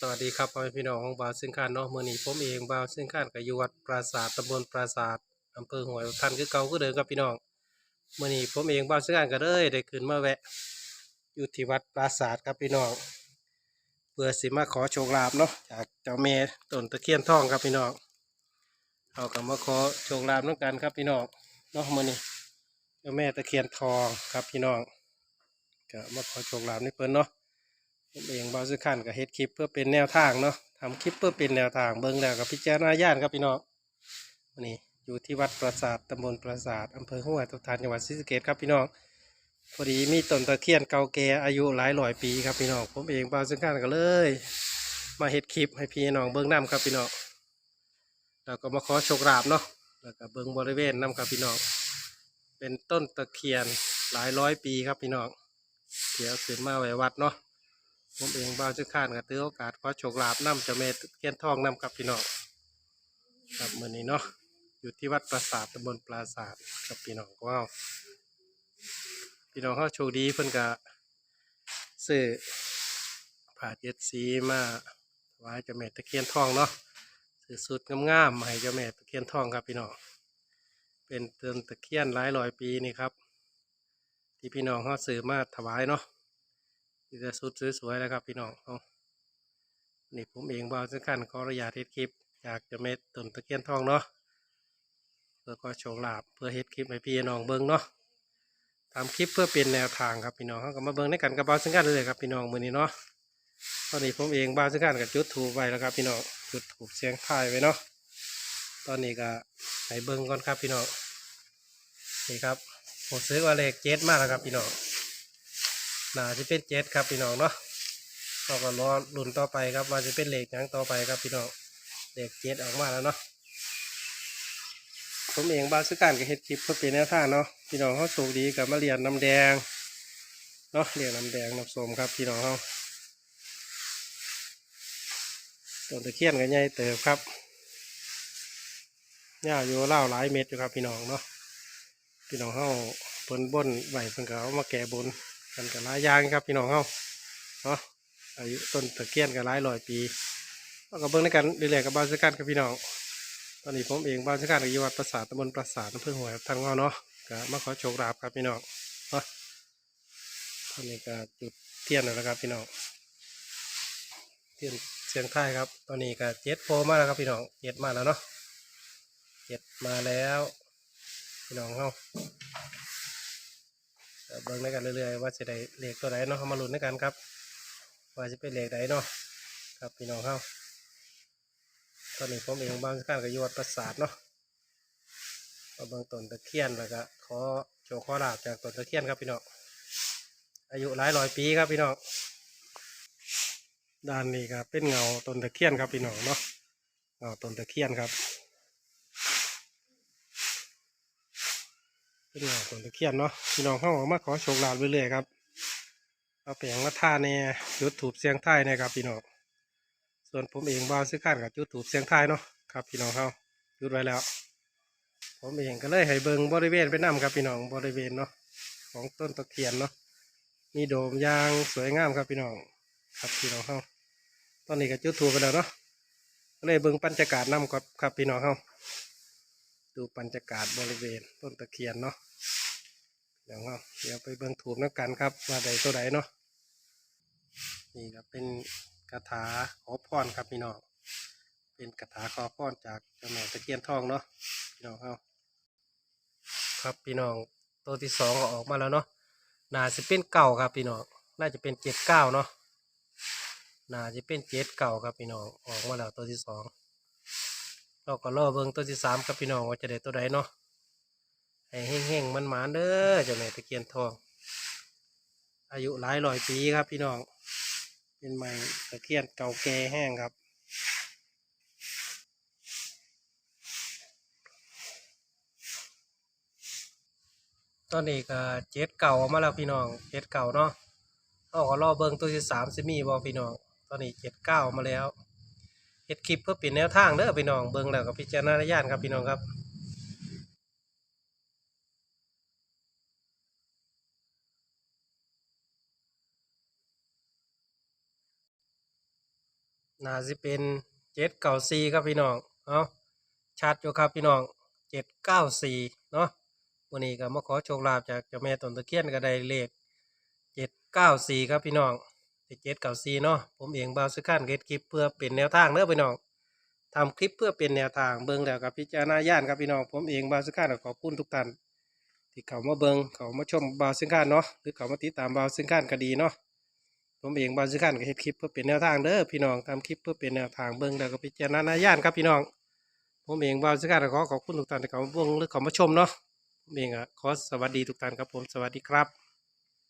สวัสดีครับพ่อแม่พี่น้องของบ่าวซึ่งข้านเนาะมื้อนี้ผมเองบ่าวซึ่งข้านก็อยู่วัดปราสาทตำบลปราสาทอำเภอห้วทันคือเก่าคือเดิมครับพี่น้องมื้อนี้ผมเองบ่าวซึ่งข้านก็เลยได้ขึ้นมาแวะ อยู่ที่วัดปราสาทครับพี่น้องเพื่อสิมาขอโชคลาภเนาะจากเจ้าแม่ต้นตะเคียนทองครับพี่น้องเอาก็มาขอโชคลาภด้วยกันครับพี่น้องเนาะมื้อนี้เจ้าแม่ตะเคียนทองครับพี่น้องก็มาขอโชคลาภนี่เพิ่นเนาะ เองบาวซื้อขันกับเฮ็ดคลิปเพื่อเป็นแนวทางเนาะทำคลิปเพื่อเป็นแนวทางเบิ่งแล้วกับพิจารณาญาณครับพี่น้องวันนี้อยู่ที่วัดปราสาทตำบลปราสาทอำเภอห้วยตุทานจังหวัดศรีสะเกษครับพี่น้องพอดีมีต้นตะเคียนเก่าแก่อายุหลายร้อยปีครับพี่น้องผมเองบาวซื้อขันก็เลย มาเฮ็ดคลิปให้พี่น้องเบิ่งน้ครับพี่น้องแล้วก็มาขอโชคลาภเนาะแล้วก็เบิ่งบริเวณน้ครับพี่น้องเป็นต้นตะเคียนหลายร้อยปีครับพี่น้องเดี๋ยวขึ้นมาไว้วัดเนาะ ผมเองบ้าวชื่อข้านก็ถือโอกาสขอโชคลาภนำเจ้าแม่ตะเคียนทองนำกับพี่น้องครับมื้อนี้เนาะอยู่ที่วัดปราสาทตำบลปราสาทกับพี่น้องว้าวพี่น้องเขาโชคดีเพิ่นก็ซื้อผ้าเจ็ดสีมาถวายเจ้าแม่ตะเคียนทองเนาะซื้อสุดงามๆมาให้เจ้าแม่ตะเคียนทองครับพี่น้องเป็นต้นตะเคียนหลายร้อยปีนี่ครับ ที่พี่น้องเขาซื้อมาถวายเนาะ นี่จะสุดสวยๆแล้วครับพี่น้องเอานี่ผมเองบ่าวซึ่งกันขออนุญาเฮ็ดคลิป จากจะเม็ดต้นตะเคียนทองเนาะเพื่อก็โชว์ลาบเพื่อเฮ็ดคลิปให้พี่น้องเบิ่งเนาะทำคลิปเพื่อเป็นแนวทางครับพี่น้องเขาก็มาเบิ่งในกันกับบ่าวซึ่งกันเลยครับพี่น้องมือนี้เนาะตอนนี้ผมเองบ่าวซึ่งกันกับจุดถูกไว้แล้วครับ พี่น้องจุดถูกเสียงทายไว้เนาะตอนนี้ก็ให้เบิ่งก่อนครับพี่น้องนี่ครับผมซื้อว่าเลขเจ็ดมากแล้วครับพี่น้อง น่าจะเป็นเจ็ดครับพี่น้องเนาะเราก็รอรุ่นต่อไปครับว่าจะเป็นเหลขหยังต่อไปครับพี่น้องเหลขเจ็ดออกมาแล้วเนาะผมเองบาสการกับเฮ็ดคลิปเพื่อเป็นแนวทางเนาะพี่น้องเขาโชคดีกับมาเรียนน้ำแดงเนาะเรียนน้ำแดงน้ำส้มครับพี่น้องเขาต้นตะเคียนกันใหญ่เติบครับเนี่ยอยู่เล่าหลายเม็ดอยู่ครับพี่น้องเนาะพี่น้องเขาเพิ่นบนไหวเพิ่นก็เอามาแก่บน กันกับหลายอย่างครับพี่น้องเฮาเนาะอายุต้นตะเคียนกันหลายร้อยปีเราก็เบิ่งในกันเรื่อยๆกับบ้านสกันครับพี่น้องตอนนี้ผมเองบ้านสกันอยู่วัดปราสาทตำบลปราสาทอำเภอหัวทางงอเนาะก็มาขอโชคลาภครับพี่น้องเนาะตอนนี้ก็จุดเทียนแล้วนะครับพี่น้องเทียนเสียงท้ายครับ ตอนนี้ก็เจ็ดโพมาแล้วครับพี่น้องเจ็ดมาแล้วเนาะเจ็ดมาแล้ว พี่น้องเฮา เบิ่งด้วยกันเรื่อยๆว่าจะได้เลขตัวไหนเนาะเอามาลุ้นด้วยกันครับ ว่าจะเป็นเลขไหนเนาะครับพี่น้องเขาตอนนี้ผมเองบางการกับยวัดประสาทเนาะมาเบิ่งต้นตะเคียนแล้วก็ขอโชว์ขอลาบจากต้นตะเคียนครับพี่น้องอายุหลายร้อยปีครับพี่น้องด้านนี้ครับเป็นเงาต้นตะเคียนครับพี่น้องเนาะเงาต้นตะเคียนครับ เป็นเงาต้นตะเคียนเนาะพี่น้องเข้ามาขอโชคลาภเรื่อยๆครับเอาแปลงมาท่าเนี่ยจุดถูบเสียงไทยนะครับพี่น้องส่วนผมเองบ้าซื้อข้านกับจุดถูบเสียงไทยเนาะครับพี่น้องเขาจุดไว้แล้ว ผมเองก็เลยให้เบิงบริเวณไปนํครับพี่น้องบริเวณเนาะของต้นตะเคียนเนาะมีโดมยางสวยงามครับพี่น้องครับพี่น้องเขาตอนนี้ก็จุดถูกกันแล้วเนาะก็เลยเบิงบรรยากาศนํก่อนครับพี่น้องเขาดูบรรยากาศบริเวณต้นตะเคียนเนาะ เดี๋ยวเราเดี๋ยวไปเบิ่งถูกนักกันครับ ว่าใดตัวใดเนาะนี่ก็เป็นคาถาขอพรครับพี่น้องเป็นคาถาขอพรจากเจ้าแม่ตะเคียนทองเนาะพี่น้องเขาครับพี่น้องตัวที่สองก็ออกมาแล้วเนาะน่าจะเป็นเก่าครับพี่น้องน่าจะเป็นเจ็ดเก้าเนาะน่าจะเป็นเจ็ดเก่าครับพี่น้องออกมาแล้วตัวที่สองเราก็รอเบิ่งตัวที่สามครับพี่น้องว่าจะได้ตัวใดเนาะ ให้งๆมันหมานเด้อเจ้าแม่ตะเคียนทอง อายุหลายร้อยปีครับ พี่น้อง เป็นไม้ตะเคียนเก่าแก่แห้งครับตอนนี้ก็เจ็ดเก่ามาแล้วพี่น้องเจ็ดเก่าเนาะเราก็รอเบิ่งตัวที่สามสิมีบ่พี่น้อง ตอนนี้เจ็ดเก้ามาแล้วเฮ็ดคลิปเพื่อเป็นแนวทางเด้อพี่น้องเบิ่งแล้วก็พิจารณาญาณครับพี่น้องครับ น่าสิเป็นเจ็ดเก้าสี่ครับพี่น้องเอาชัดอยู่ครับพี่น้องเจ็ดเก้าสี่เนาะวันนี้ก็มาขอโชคลาภจากเจ้าแม่ต้นตะเคียนก็ได้เลขเจ็ดเก้าสี่ครับพี่น้องเจ็ดเก้าสี่เนาะผมเองบาวสกันเก็ตคลิปเพื่อเป็นแนวทางเด้อพี่น้องทำคลิปเพื่อเป็นแนวทางเบิ่งแล้วกับพิจารณาญาณครับพี่น้องผมเองบาวสกันขอบคุณทุกท่านที่เขามาเบิ่งเขามาชมบาวสกันเนาะหรือเขามาติดตามบาวสกันก็ดีเนาะ ผมเองบางสิ่งการก็เฮ็ดคลิปเพื่อเป็นแนวทางเด้อพี่น้องทำคลิปเพื่อเป็นแนวทางเบิ้งแล้วก็พิจารณาญาณครับพี่น้อง ผมเองบางสิ่งการก็ขอขอบคุณทุกท่านที่เข้ามาเบิ้งหรือเข้ามาชมเนาะผมเองอะขอสวัสดีทุกท่านครับผมสวัสดีครับ